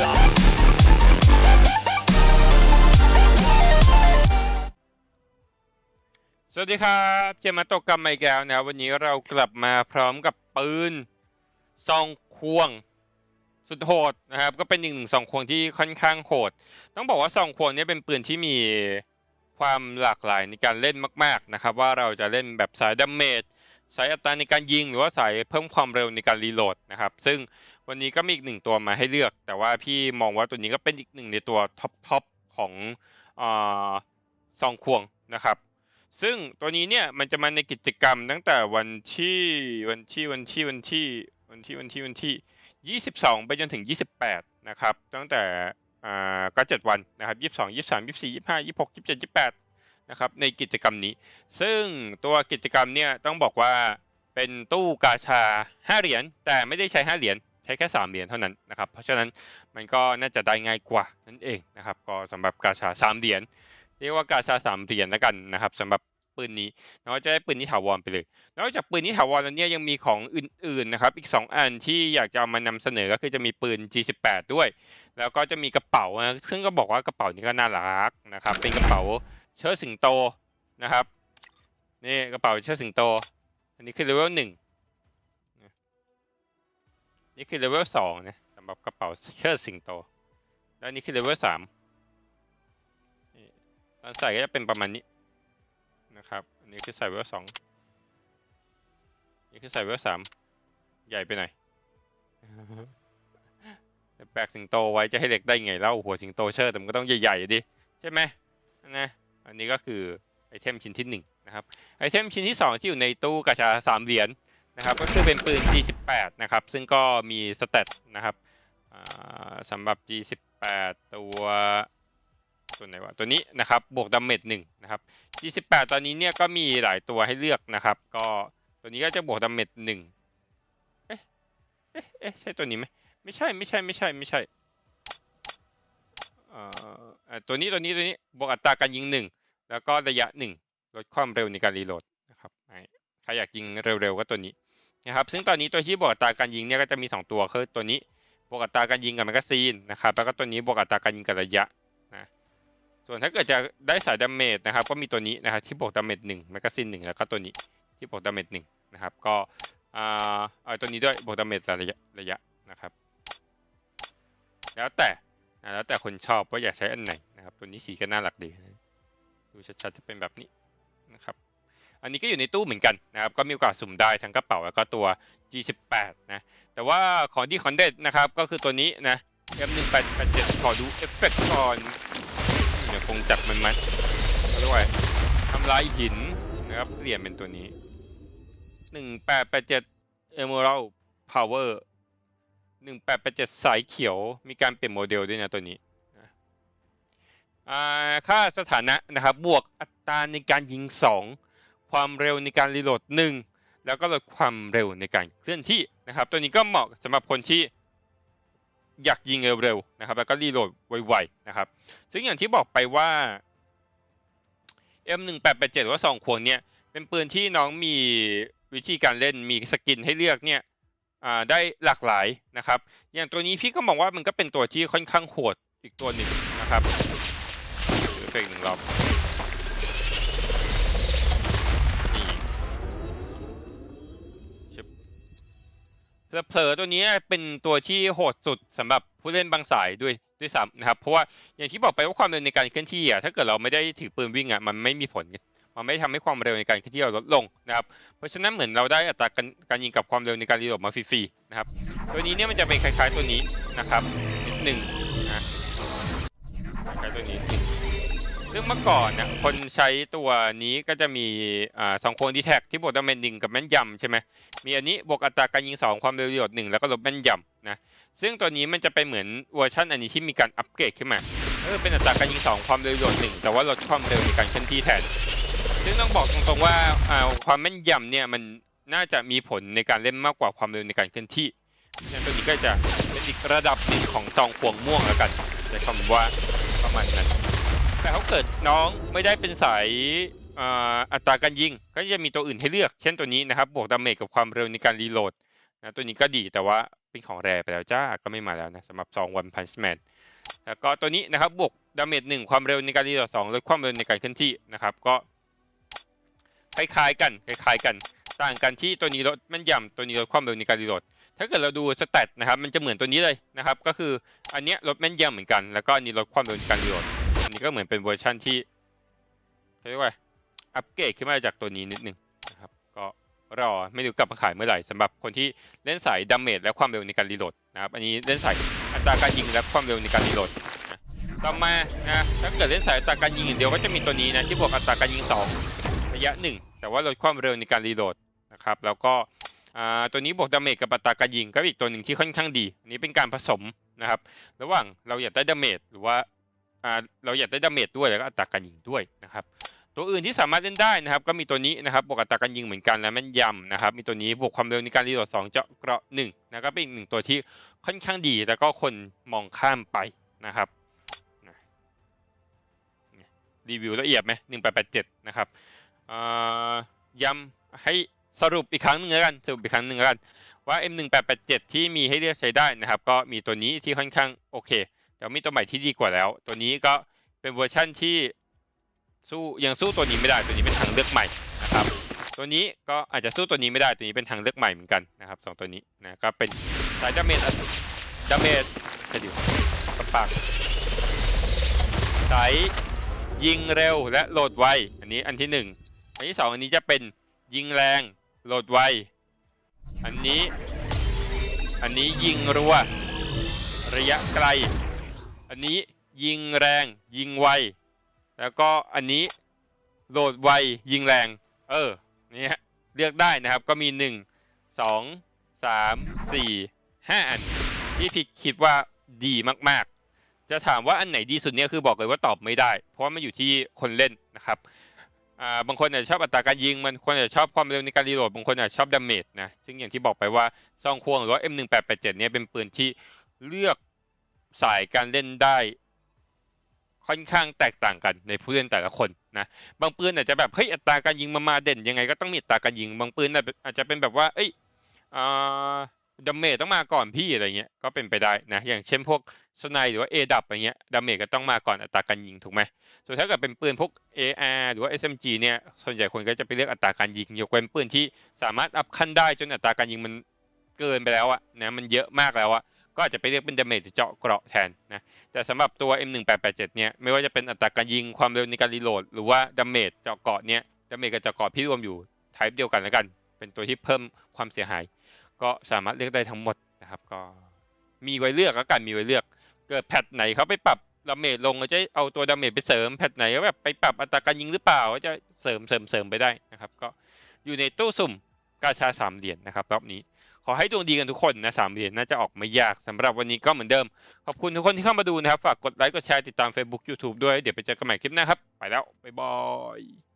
สวัสดีครับเจมาตกกรรมมาอีกแล้วนะครับวันนี้เรากลับมาพร้อมกับปืนซองควง สุดโหดนะครับ ก็เป็นอีกหนึ่งซองควงที่ค่อนข้างโหด ต้องบอกว่าซองควงนี้เป็นปืนที่มีความหลากหลายในการเล่นมาก ๆนะครับ ว่าเราจะเล่นแบบสายดาเมจสายอัตราในการยิงหรือว่าสายเพิ่มความเร็วในการรีโหลดนะครับ ซึ่ง วันนี้ก็มีอีกหนึ่งตัวมาให้เลือก แต่ว่าพี่มองว่าตัวนี้ก็เป็นอีกหนึ่งในตัวท็อปทอปของอซองควงนะครับ ซึ่งตัวนี้เนี่ยมันจะมาในกิจกรรมตั้งแต่วันที่วันที่วันที่วันที่วันที่วันที่วันที่ 22 ไปจนถึง 28 นะครับ ตั้งแต่อ่าก็7วันนะครับ 22 23 24 25 26 27 28 นะครับ ในกิจกรรมนี้ ซึ่งตัวกิจกรรมเนี่ยต้องบอกว่าเป็นตู้กาชา 5 เหรียญ แต่ไม่ได้ใช้ 5 เหรียญ ช้แค่ 3 เหรียญเท่านั้นนะครับ เพราะฉะนั้นมันก็น่าจะได้ง่ายกว่านั่นเองนะครับ ก็สำหรับกาชา 3 เหรียญเรียกว่ากาชาสามเหรียญแล้วกันนะครับสำหรับปืนนี้แล้วก็จะได้ปืนที่ถาวรไปเลย นอกจากปืนที่ถาวรแล้วเนี่ยยังมีของอื่นๆนะครับอีก 2 อันที่อยากจะเอามานำเสนอก็คือจะมีปืน G18 ด้วย แล้วก็จะมีกระเป๋านะซึ่งก็บอกว่ากระเป๋านี้ก็น่ารักนะครับเป็นกระเป๋าเชิดสิงโตนะครับนี่กระเป๋าเชิดสิงโต อันนี้คือเลเวลหนึ่ง นี่คือเลเวลสองนะสำหรับกระเป๋าเชิดสิงโต แล้วนนี้คือเลเวลสามตอนใส่ก็จะเป็นประมาณนี้นะครับอันนี้คือใส่เลเวลสองนี่คือใส่เลเวลสามใหญ่ไปหน่อยแต่แบกสิงโตไว้จะให้เด็กได้ไงเล่าหัวสิงโตเชิดแต่มันก็ต้องใหญ่ๆดิใช่ไหมนะอันนี้ก็คือไอเทมชิ้นที่หนึ่งนะครับไอเทมชิ้นที่สองที่อยู่ในตู้กาชาสามเหรียญนะครับก็คือเป็นปืน G18 นะครับ ซึ่งก็มีสเตตนะครับสำหรับ G18 ตัวตัวไหนวะตัวนี้นะครับบวกดาเมจหนึ่งนะครับ28ตอนนี้เนี่ยก็มีหลายตัวให้เลือกนะครับ ก็ตัวนี้ก็จะบวกดาเมจหนึ่งเอ๊ะเอ๊ะเอ๊ะใช่ตัวนี้ไหมไม่ใช่ไม่ใช่ไม่ใช่ไม่ใช่เอ่อตัวนี้ตัวนี้ตัวนี้บวกอัตราการยิงหนึ่งแล้วก็ระยะหนึ่งลดความเร็วในการรีโหลดนะครับใครอยากยิงเร็วๆก็ตัวนี้ นะครับซึ่งตอนนี้ตัวที่บวกอัตราการยิงเนี่ยก็จะมีสองตัวคือตัวนี้บวกอัตราการยิงกับแมกกาซีนนะครับแล้วก็ตัวนี้บวกอัตราการยิงกับระยะนะส่วนถ้าเกิดจะได้สายดาเมจนะครับก็มีตัวนี้นะครับที่บวกดาเมจหนึ่งแมกกาซีนหนึ่งแล้วก็ตัวนี้ที่บวกดาเมจหนึ่งนะครับก็อ่าเอาตัวนี้ด้วยบวกดาเมจระยะระยะนะครับ แล้วแต่แล้วแต่คนชอบว่าอยากใช้อันไหนนะครับ ตัวนี้สีก็น่ารักดีดูชัดๆจะเป็นแบบนี้นะครับ อันนี้ก็อยู่ในตู้เหมือนกันนะครับก็มีโอกาสสุ่มได้ทั้งกระเป๋าแล้วก็ตัว G18 นะแต่ว่าของที่คอนเด็ดนะครับก็คือตัวนี้นะ M1887 ขอดูเอฟเฟกต์ก่อนเดี๋ยวคงจับมันมันเขาเรียกว่าทำลายหินนะครับเปลี่ยนเป็นตัวนี้หนึ่งแปดแปดเจ็ด Emerald Power หนึ่งแปดแปดเจ็ดสายเขียวมีการเปลี่ยนโมเดลด้วยนะตัวนี้ค่าสถานะนะครับบวกอัตราในการยิงสอง ความเร็วในการรีโหลดหนึ่งแล้วก็ลดความเร็วในการเคลื่อนที่นะครับ ตัวนี้ก็เหมาะสำหรับคนที่อยากยิงเร็วๆนะครับ แล้วก็รีโหลดไวๆนะครับ ซึ่งอย่างที่บอกไปว่า M1887 หรือว่าสองควงเนี่ยเป็นปืนที่น้องมีวิธีการเล่นมีสกินให้เลือกเนี่ยได้หลากหลายนะครับ อย่างตัวนี้พี่ก็มองว่ามันก็เป็นตัวที่ค่อนข้างโหดอีกตัวหนึ่งนะครับถือไปอีกหนึ่งรอบ แล้วเผลอตัวนี้เป็นตัวที่โหดสุดสำหรับผู้เล่นบางสายด้วยด้วยซ้ำนะครับ เพราะว่าอย่างที่บอกไปว่าความเร็วในการเคลื่อนที่อะถ้าเกิดเราไม่ได้ถือปืนวิ่งอะมันไม่มีผล มันไม่ทำให้ความเร็วในการเคลื่อนที่เราลดลงนะครับ เพราะฉะนั้นเหมือนเราได้อัตราการการยิงกับความเร็วในการรีโหลดมาฟรีๆนะครับ ตัวนี้เนี่ยมันจะเป็นคล้ายๆตัวนี้นะครับนิดหนึ่งนะคล้ายตัวนี้นิดหนึ่ง ซึ่งเมื่อก่อนเนี่ยคนใช้ตัวนี้ก็จะมีอ่าสองโคนดีแท็กที่บวกดาเมจหนึ่งกับแม่นยำใช่ไหมมีอันนี้บวกอัตราการยิงสองความเร็วรีโหลดหนึ่งแล้วก็ลดแม่นยำนะซึ่งตัวนี้มันจะเป็นเหมือนเวอร์ชันอันนี้ที่มีการอัปเกรดขึ้นมาก็คือเป็นอัตราการยิงสองความเร็วรีโหลดหนึ่งแต่ว่าลดความเร็วในการเคลื่อนที่แทน ซึ่งต้องบอกตรงๆว่าอ่าความแม่นยำเนี่ยมันน่าจะมีผลในการเล่นมากกว่าความเร็วในการเคลื่อนที่ดังนั้นตัวนี้ก็จะเป็นอีกระดับหนึ่งของซองพวงม่วงแล้วกันใช้คำว่าประมาณนั้น แต่ถ้าเกิด น้องไม่ได้เป็นสายอัตราการยิง ก็จะมีตัวอื่นให้เลือก เช่นตัวนี้นะครับ บวกดาเมจกับความเร็วในการรีโหลดนะตัวนี้ก็ดีแต่ว่าเป็นของแรไปแล้วจ้าก็ไม่มาแล้วนะสำหรับซองวันพันช์แมนแล้วก็ตัวนี้นะครับบวกดาเมจหนึ่งความเร็วในการรีโหลดสองลดความเร็วในการเคลื่อนที่นะครับ ก็คล้ายๆกันคล้ายๆกัน ต่างกันที่ตัวนี้ลดแม่นยำตัวนี้ลดความเร็วในการรีโหลดถ้าเกิดเราดูสเตตนะครับมันจะเหมือนตัวนี้เลยนะครับ ก็คืออันเนี้ยลดแม่นยำเหมือนกัน แล้วก็อันนี้ลดความเร็วในการรีโหลด นนี้ก็เหมือนเป็นเวอร์ชันที่เขาเรียกว่าอัปเกรดขึ้นมาจากตัวนี้นิดนึงนะครับก็รอไม่รู้กลับมาขายเมื่อไหร่สำหรับคนที่เล่นสายดาเมจและความเร็วในการรีโหลดนะครับอันนี้เล่นสายอัตราการยิงและความเร็วในการรีโหลดต่อมานะถ้าเกิดเล่นสายอัตราการยิงอย่างเดียวก็จะมีตัวนี้นะที่บวกอัตราการยิงสองระยะหนึ่งแต่ว่าลดความเร็วในการรีโหลดนะครับแล้วก็อ่าตัวนี้บวกดาเมจกับอัตราการยิงก็อีกตัวหนึ่งที่ค่อนข้างดีอันนี้เป็นการผสมนะครับระหว่างเราอยากได้ดาเมจหรือว่า อ่าเราอยากได้ดาเมจด้วยแล้วก็อัตราการยิงด้วยนะครับ ตัวอื่นที่สามารถเล่นได้นะครับ ก็มีตัวนี้นะครับบวกอัตราการยิงเหมือนกันและแม่นยำนะครับ มีตัวนี้บวกความเร็วในการรีโหลด2เจาะเกราะ1นะก็เป็นอีกหนึ่งตัวที่ค่อนข้างดีแล้วก็คนมองข้ามไปนะครับนะรีวิวละเอียดไหม1887นะครับอ่ย้ำให้สรุปอีกครั้งหนึ่งแล้วกันสรุปอีกครั้งหนึ่งแล้วกันว่า M1887 ที่มีให้เลือกใช้ได้นะครับ ก็มีตัวนี้ที่ค่อนข้างโอเค แต่มีตัวใหม่ที่ดีกว่าแล้ว ตัวนี้ก็เป็นเวอร์ชั่นที่สู้ยังสู้ตัวนี้ไม่ได้ตัวนี้เป็นทางเลือกใหม่นะครับ ตัวนี้ก็อาจจะสู้ตัวนี้ไม่ได้ตัวนี้เป็นทางเลือกใหม่เหมือนกันนะครับสองตัวนี้นะก็เป็นสายดาเมจดาเมจเดี๋ยวปากปากสายยิงเร็วและโหลดไวอันนี้อันที่หนึ่งอันที่สองอันนี้จะเป็นยิงแรงโหลดไวอันนี้อันนี้ยิงรัวระยะไกล อันนี้ยิงแรง ยิงไว แล้วก็อันนี้โหลดไวยิงแรง เออนี่ฮะเลือกได้นะครับก็มีหนึ่งสองสามสี่ห้าอัน ที่พี่คิดว่าดีมากๆ จะถามว่าอันไหนดีสุดเนี่ยคือบอกเลยว่าตอบไม่ได้ เพราะมันอยู่ที่คนเล่นนะครับอ่าบางคนอาจจะชอบอัตราการยิงบางคนอาจจะชอบความเร็วในการรีโหลด บางคนอาจจะชอบดาเมจนะ ซึ่งอย่างที่บอกไปว่าซองควงหรือว่า M1887 เนี่ยเป็นปืนที่เลือก สายการเล่นได้ค่อนข้างแตกต่างกันในผู้เล่นแต่ละคนนะบางปืนอาจจะแบบเฮ้ยอัตราการยิงมามาเด่นยังไงก็ต้องมีอัตราการยิงบางปืนอาจจะเป็นแบบว่า เอ้ยอ่าดเมจต้องมาก่อนพี่อะไรเงี้ยก็เป็นไปได้นะอย่างเช่นพวกสไนหรือว่าเอดับอะไรเงี้ยดาเมจก็ต้องมาก่อนอัตราการยิงถูกไหมส่วนถ้าเกิดเป็นปืนพวก AR หรือว่า SMG เนี่ยส่วนใหญ่คนก็จะไปเลือกอัตราการยิงยกเว้นปืนที่สามารถอัพขั้นได้จนอัตราการยิงมันเกินไปแล้วอะนะมันเยอะมากแล้วอะ ก็อาจจะไปเลือกเป็นดาเมจเจาะเกราะแทนนะแต่สำหรับตัว M1887 เนี่ยไม่ว่าจะเป็นอัตราการยิงความเร็วในการรีโหลดหรือว่าดาเมจเจาะเกราะเนี่ยดาเมจกับเจาะเกราะพี่รวมอยู่ไทป์เดียวกันแล้วกัน เป็นตัวที่เพิ่มความเสียหาย ก็สามารถเลือกได้ทั้งหมดนะครับก็มีไว้เลือกแล้วกันมีไว้เลือก เกิดแพทไหนเขาไปปรับดาเมจลงก็จะเอาตัวดาเมจไปเสริมแพทไหนก็แบบไปปรับอัตราการยิงหรือเปล่าก็จะเสริมเสริมเสริมไปได้นะครับ ก็อยู่ในตู้สุ่มกาชาสามเหรียญนะครับรอบนี้ ขอให้ดวงดีกันทุกคนนะสามเหรียญน่าจะออกไม่ยากสำหรับวันนี้ก็เหมือนเดิม ขอบคุณทุกคนที่เข้ามาดูนะครับ ฝากกดไลค์กดแชร์ติดตาม Facebook YouTube ด้วยเดี๋ยวไปเจอกันใหม่คลิปหน้าครับ ไปแล้วบ๊ายบาย